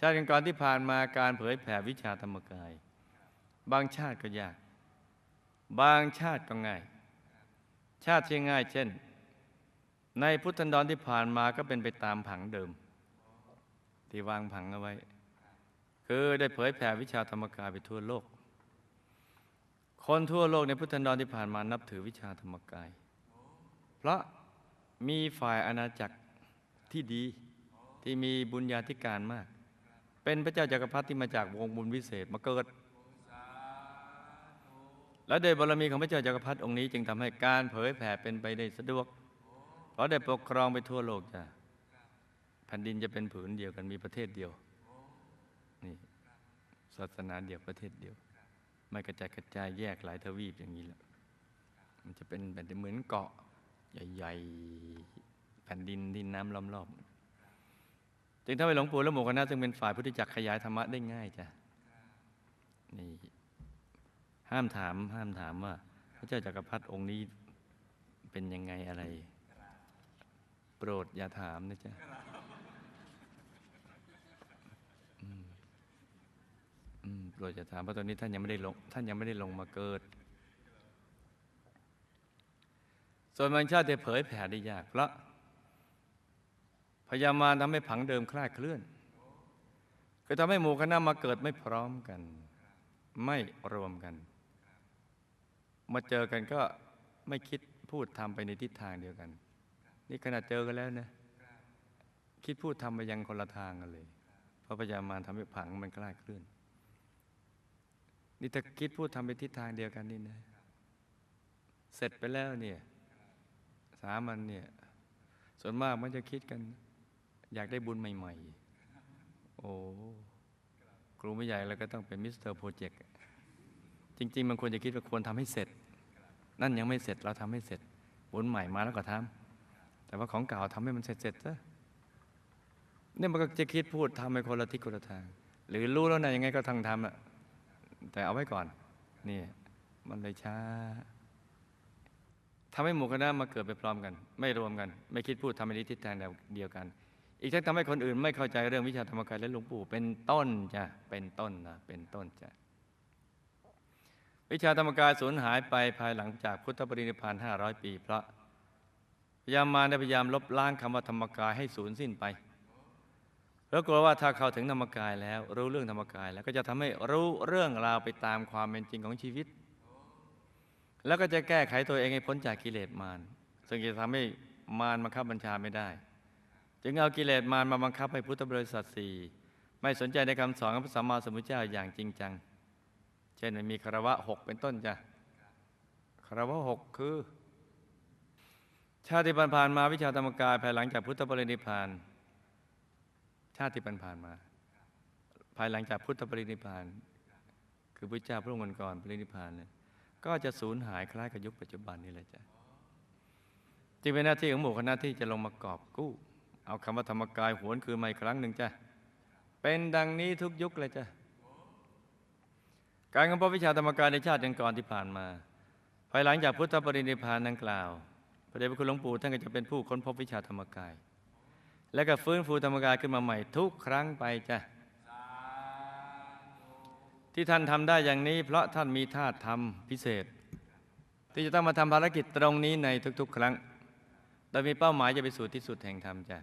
ชาติก่อนที่ผ่านมาการเผยแผ่วิชาธรรมกาย บางชาติก็ยาก บางชาติก็ง่าย ชาติที่ง่าย เช่น ในพุทธันดรที่ผ่านมาก็เป็นไปตามผังเดิม ที่วางผังเอาไว้ คือได้เผยแผ่วิชาธรรมกายไปทั่วโลก คนทั่วโลกในพุทธันดรที่ผ่านมานับถือวิชาธรรมกาย เพราะมีฝ่ายอาณาจักรที่ดีที่มีบุญญาธิการมาก เป็นพระเจ้าจักรพรรดิที่มาจากวงบุญวิเศษมาเกิด และโดยบารมีของพระเจ้าจักรพรรดิองค์นี้ จึงทำให้การเผยแผ่เป็นไปได้สะดวก เพราะได้ปกครองไปทั่วโลกจ้ะแผ่นดินจะเป็นผืนเดียวกันมีประเทศเดียวนี่ศาสนาเดียวประเทศเดียว ไม่กระจายกระจายแยกหลายทวีปอย่างนี้แหละมันจะเป็นแบบเหมือนเกาะใหญ่ ๆ แผ่นดินดินน้ำล้อมรอบ จึงทำให้หลวงปู่และหมู่คณะจึงเป็นฝ่ายพุทธจักรขยายธรรมะได้ง่ายจ้ะนี่ห้ามถามห้ามถามว่า พระเจ้าจักรพรรดิองค์นี้เป็นยังไงอะไร โปรดอย่าถามนะจ๊ะอืมโปรดอย่าถามเพราะตอนนี้ท่านยังไม่ได้ลงท่านยังไม่ได้ลงมาเกิด ส่วนบางชาติจะเผยแผ่ได้ยากเพราะ ยามารทำให้ผังเดิมคลาดเคลื่อนคือทำให้หมู่คณะมาเกิดไม่พร้อมกัน ไม่รวมกัน มาเจอกันก็ไม่คิดพูดทำไปในทิศทางเดียวกัน นี่ขนาดเจอกันแล้วนะคิดพูดทำไปยังคนละทางกันเลย เพราะพยามารทำให้ผังมันคลาดเคลื่อน นี่ถ้าคิดพูดทำไปทิศทางเดียวกันนี่นะเสร็จไปแล้วเนี่ยสามันเนี่ยส่วนมากมันจะคิดกัน อยากได้บุญใหม่ ๆ โอ้ครูไม่ใหญ่แล้วก็ต้องเป็นมิสเตอร์โปรเจกต์จริง ๆ มันควรจะคิดว่าควรทำให้เสร็จ นั่นยังไม่เสร็จเราทำให้เสร็จ บุญใหม่มาแล้วก็ทำแต่ว่าของเก่าทำให้มันเสร็จเสร็จซะเนี่ยมันก็จะคิดพูดทำไปคนละทิศคนละทาง หรือรู้แล้วนะยังไงก็ทางทำอะแต่เอาไว้ก่อนนี่มันเลยช้าทำให้หมู่คณะมาเกิดไปพร้อมกัน ไม่รวมกัน ไม่คิดพูดทำในทิศทางเดียวกัน อีกทั้งทำให้คนอื่นไม่เข้าใจเรื่องวิชาธรรมกายและหลวงปู่เป็นต้นจ้ะเป็นต้นนะเป็นต้นจ้ะวิชาธรรมกายสูญหายไปภายหลังจากพุทธปรินิพพาน500 ปี เพราะพยายามมาได้พยายามลบล้างคำว่าธรรมกายให้สูญสิ้นไปแล้วกลัวว่าถ้าเข้าถึงธรรมกายแล้ว รู้เรื่องธรรมกายแล้วก็จะทำให้รู้เรื่องราวไปตามความเป็นจริงของชีวิต แล้วก็จะแก้ไขตัวเองให้พ้นจากกิเลสมารซึ่งจะทำให้มารบังคับบัญชาไม่ได้ จึงเอากิเลสมารมาบังคับให้พุทธบริษัทสี่ไม่สนใจในคำสอนของพระสัมมาสัมพุทธเจ้าอย่างจริงจัง เช่นมีคารวะหกเป็นต้นจ้ะคารวะหกคือ ชาติผ่านมาวิชาธรรมกายภายหลังจากพุทธปรินิพาน ชาติผ่านมา ภายหลังจากพุทธปรินิพาน คือพระเจ้าพระองค์ก่อนปรินิพพานเนี่ยก็จะสูญหายคล้ายกับยุคปัจจุบันนี่แหละจ้ะจึงเป็นหน้าที่ของหมู่คณะที่จะลงมากอบกู้ เอาคำว่าธรรมกายหวนคืนมาอีกครั้งหนึ่งจ้ะ เป็นดังนี้ทุกยุคเลยจ้ะ การค้นพบวิชาธรรมกายในชาติก่อนที่ผ่านมา ภายหลังจากพุทธปรินิพานดังกล่าว พระเดชพระคุณหลวงปู่ท่านก็จะเป็นผู้ค้นพบวิชาธรรมกาย และก็ฟื้นฟูธรรมกายขึ้นมาใหม่ทุกครั้งไปจ้ะ ที่ท่านทำได้อย่างนี้ เพราะท่านมีธาตุธรรมพิเศษ ที่จะต้องมาทำภารกิจตรงนี้ในทุกๆ ครั้ง โดยมีเป้าหมายจะไปสู่ที่สุดแห่งธรรมจ้ะ